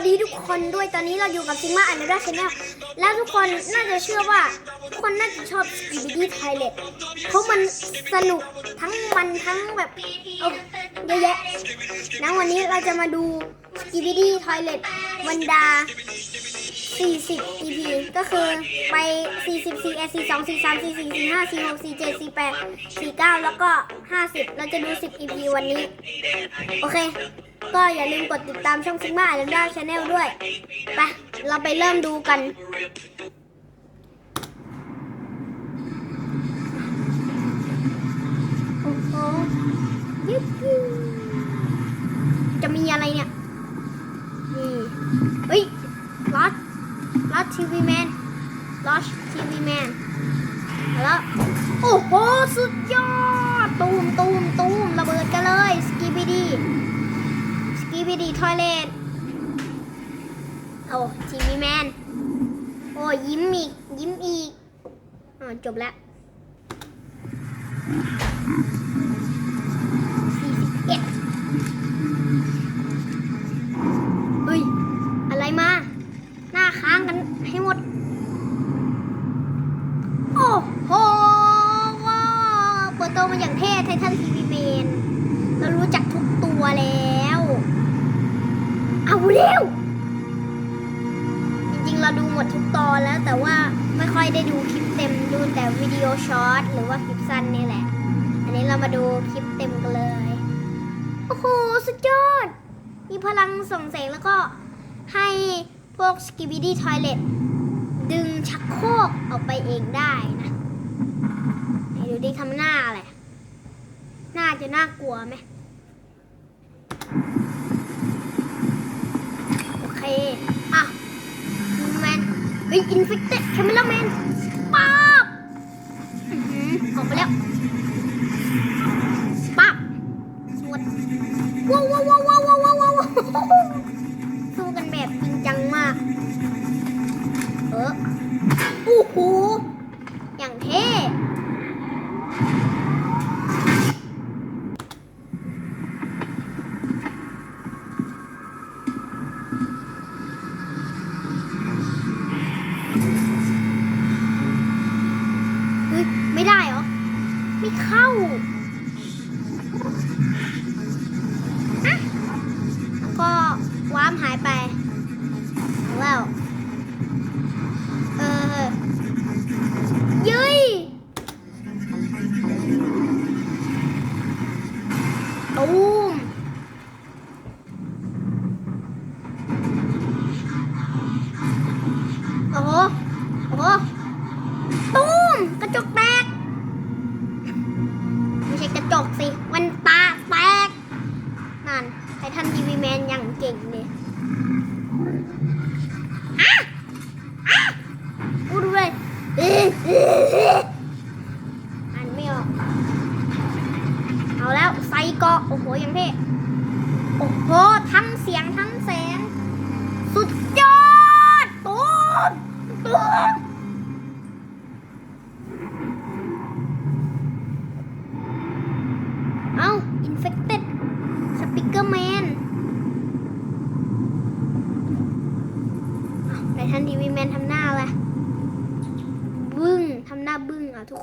วัสดีทุกคนด้วยตอนนี้เราอยู่กับซิงมาอันเดอร์ชาแนลแล้วทุกคนน่าจะเชื่อว่าทุกคนน่าจะชอบสกีบิดี้ไทเลตเพราะมันสนุกทั้งมันทั้งแบบเอาเยอะแยะนะวันนี้เราจะมาดูสกีบิดี้ไทเลตวันดา 40 EP ก็คือไป 40 4 4 2 4 3 4 4 4 5 4 6 4 7 4 8 4 9 แล้วก็ 50 เราจะดู 10 EP วันนี้ โอเค ก็อย่าลืมกดติดตามช่องซิกมาอันดาชาแนลด้วย ไป เราไปเริ่มดูกัน โอ้โหยิปปี้จะมีอะไรเนี่ย นี่เฮ้ยลอสลอสทีวีแมนลอสทีวีแมนแล้ว โอ้โห สุดยอด ทอยเลทโอ้ทีวีแมน โอ้ยิ้มอีก ยิ้มอีกอ่าจบแล้วสี่สิบเอ็ดเฮ้ย อะไรมา หน้าค้างกันให้หมด โอ้โหว้าเปิดตัวมาอย่างเท่ไททันทีวีเมนเรารู้จักทุกตัวแล้ว เอาเร็ว จริงๆ เราดูหมดทุกตอนแล้วแต่ว่าไม่ค่อยได้ดูคลิปเต็มดูแต่วิดีโอช็อตหรือว่าคลิปสั้นนี่แหละ อันนี้เรามาดูคลิปเต็มกันเลย โอ้โห สุดยอด มีพลังส่งเสียงแล้วก็ให้พวกสกิบิดี้ทอยเล็ตดึงชักโครกออกไปเองได้นะไหนดูดิทำหน้าอะไร หน้าจะน่ากลัวไหมโอ เค อะแมนเฮ้ยอินฟิกเต็ดแคมเมล่าแมนป๊าบออกไปแล้วป๊าบสวดว้าวว้าวว้าวว้าวว้าวว้าวว้าวสู้กันแบบจริงจังมาก เออ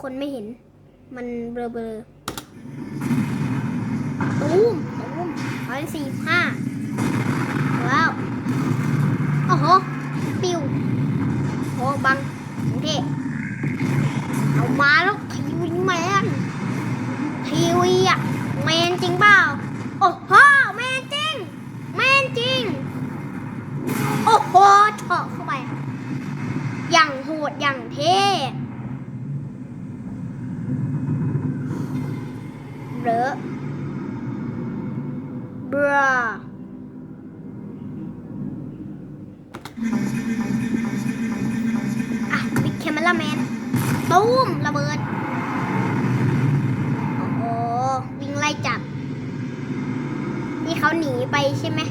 คนไม่เห็น มันเบลอเบลอตูมตูมร้อยสี่ห้าว้าวโอ้โห ปิวโอ้บังโอเคเอามาแล้วทีวีแมนทีวีอะแมนจริงป่ะา โอ้โห แมนจริง แมนจริง โอ้โหเฉาะเข้าไป อย่างโหดอย่างเท่เบรอเบรออะบิ๊กแคมเม ล่าแมนตูมระเบิด โอ้โหวิ่งไล่จับ นี่เขาหนีไปใช่ไหม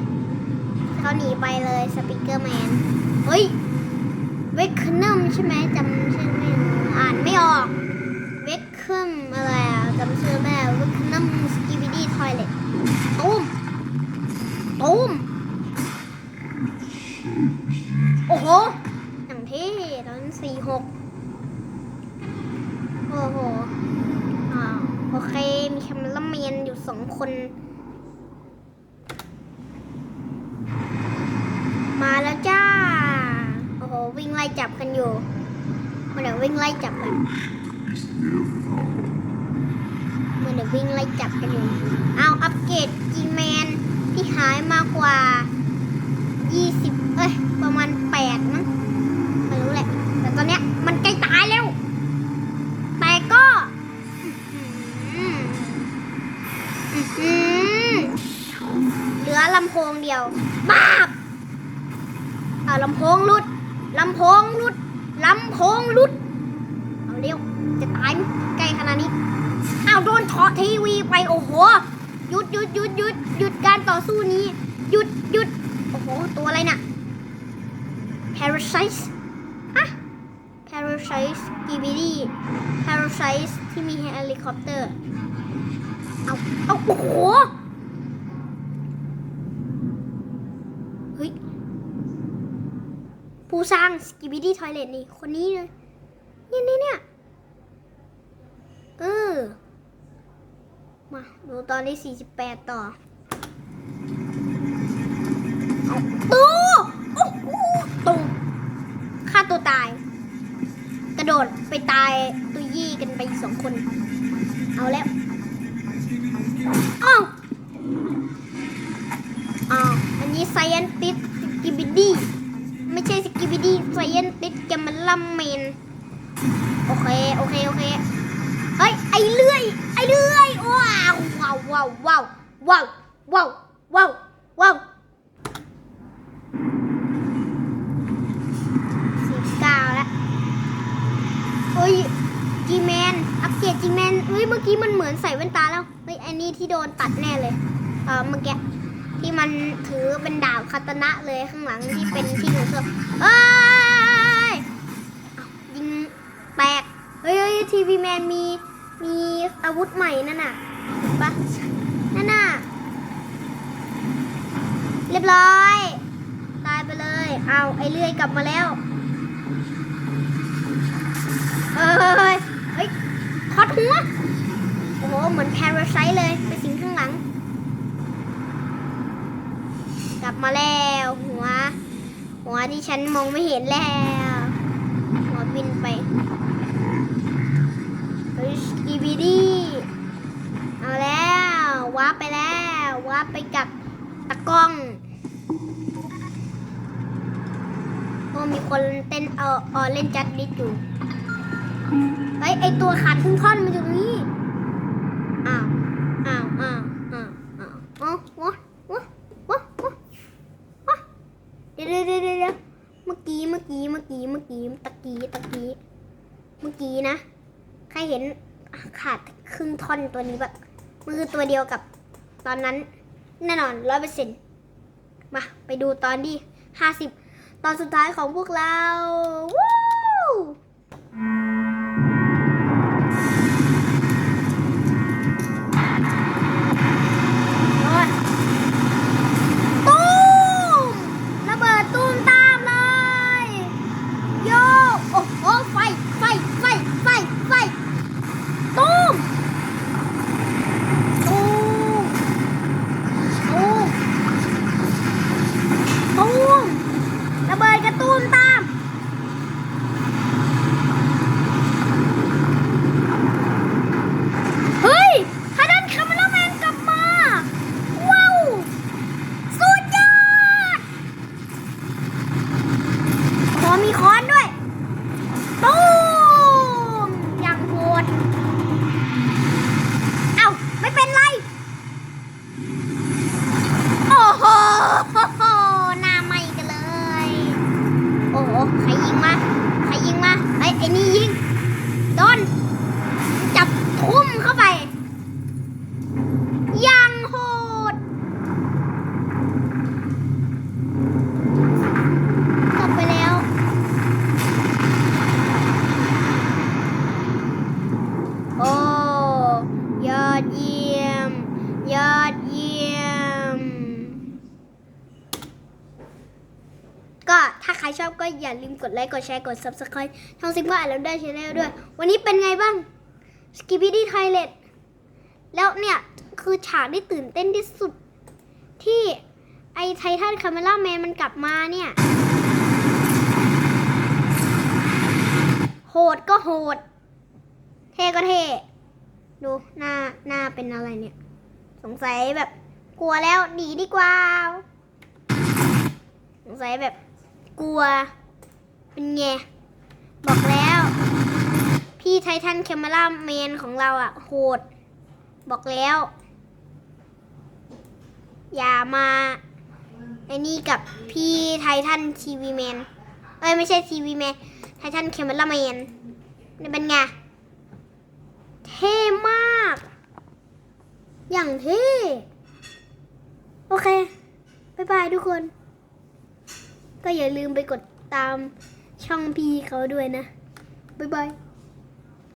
เขาหนีไปเลยสปิเกอร์แมน เฮ้ย เวคเนมใช่ไหมจำชื่อไม่อ่านไม่ออก เวคเคิมอะไรอะจำชื่อไม่ได้เวคเนมสกีบิดี้ทอยเล็ตตูมตูมโอ้โหอย่างเท่ตอนสี่หกโอ้โหอ่า โอเค มีแคมเมราแมนอยู่สองคน มาแล้วจ้า โอ้โห วิ่งไล่จับกันอยู่มันเดี๋ยววิ่งไล่จับกันมันเดี๋ยววิ่งไล่จับกันอยู่ เอาอัปเกรดจีแมนที่หายมากกว่า 20 ยวบ้าบเอาลำโพงหลุดลำโพงหลุดลำโพงหลุดเอาเร็วจะตายใกล้ขนาดนี้เอาโดนเฉาะทีวีไปโอ้โหหยุดหยุดหยุดหยุดหยุดการต่อสู้นี้หยุดหยุดโอ้โหตัวอะไรน่ะ Parasite ฮะ Parasite DVD Parasite ที่มีเฮลิคอปเตอร์เอาเอาโอ้โห เฮ้ยผู้สร้าง Skibidi Toilet นี่คนนี้เลยเนี่ยเนี่ยเนี่ยเออ มา ดูตอนที่ 48 ต่อเอาตู้โอ้โหตุงฆ่าตัวตาย กระโดดไปตายตุยยี่กันไปสองคน เอาแล้วอ้าวอ้าว นี้ไซ e อนติสสกิบิดี้ไม่ใช่สกิบิดี้ไซ e อนติสแกมันลัมเมนโอเค โอเค โอเค เฮ้ย ไอเลื่อย ไอเลื่อย ว้าวว้าวว้าวว้าวว้าวว้าวว้าวว้าวสิบเก้าแล้วเฮ้ยจีแมน อัปเกรดจีแมนเฮ้ย เมื่อกี้มันเหมือนใส่แว่นตาแล้ว เฮ้ย อันนี้ที่โดนตัดแน่เลย เออเมื่อกี้ ที่มันถือเป็นดาบคาตนะเลยข้างหลังที่เป็นที่หนูเสื้อเอ้ยยิงแตกเฮ้ยทีวีแมนมีมีอาวุธใหม่นั่นน่ะปะนั่นน่ะเรียบร้อยตายไปเลย เอาไอ้เลื่อยกลับมาแล้วเอ้ยเฮ้ยคอดหัวโอ้โหเหมือนแพราไซเลยไปสิงข้างหลัง กลับมาแล้วหัว หัวที่ฉันมองไม่เห็นแล้ว หัวบินไปเฮ้ยกีบีดี้เอาแล้วว้าร์ปไปแล้วว้าร์ปไปกับตะกล้องโอ้มีคนเต้นเออเล่นจัดดิสอยู่เฮ้ยไอตัวขาดครึ่งท่อนมันอยู่ตรงนี้อ้าวอ้าวอ้าวอ้าวอ้าวอ้าววะวะวะวะวะเดี๋ยวเดี๋ยวเดี๋ยวเดี๋ยวเมื่อกี้เมื่อกี้เมื่อกี้เมื่อกี้ตะกี้ตะกี้เมื่อกี้นะ ใครเห็นขาดครึ่งท่อนตัวนี้แบบมันคือตัวเดียวกับตอนนั้น แน่นอนร้อยเปอร์เซ็นต์มา ไปดูตอนที่ห้าสิบตอนสุดท้ายของพวกเรา Woo โอ้ยตูมระเบิดตูมตามเลย โยโอ้โหไฟ ไฟ ไฟ ไฟ ไฟ ตูม ตูม ตูม ตูม ระเบิดกระตูมตาม ก็ถ้าใครชอบ ก็อย่าลืมกดไลค์ กดแชร์ กด subscribe ช่องซิงว่าแล้วได้ชแนลด้วย วันนี้เป็นไงบ้าง s k i p p y d Toilet แล้วเนี่ยคือฉากที่ตื่นเต้นที่สุด ที่ไอไททันคาเมล่าแมนมันกลับมาเนี่ย โหดก็โหด เท่ก็เท่ดูหน้าหน้าเป็นอะไรเนี่ย สงสัยแบบกลัวแล้วหนีดีกว่า สงสัยแบบ กลัว เป็นไง บอกแล้ว พี่ไททันแคม e ราแมนของเราอะโหด บอกแล้ว อย่ามาไอ้นี่กับพี่ไททันทีวีแมน เอ้ยไม่ใช่ทีวีแมน ไททันแคม e ราแมนนี่เป็นไง เท่มาก อย่างเท่ โอเค บ๊ายบายทุกคน ก็อย่าลืมไปกดตามช่องพี่เขาด้วยนะ บ๊ายบาย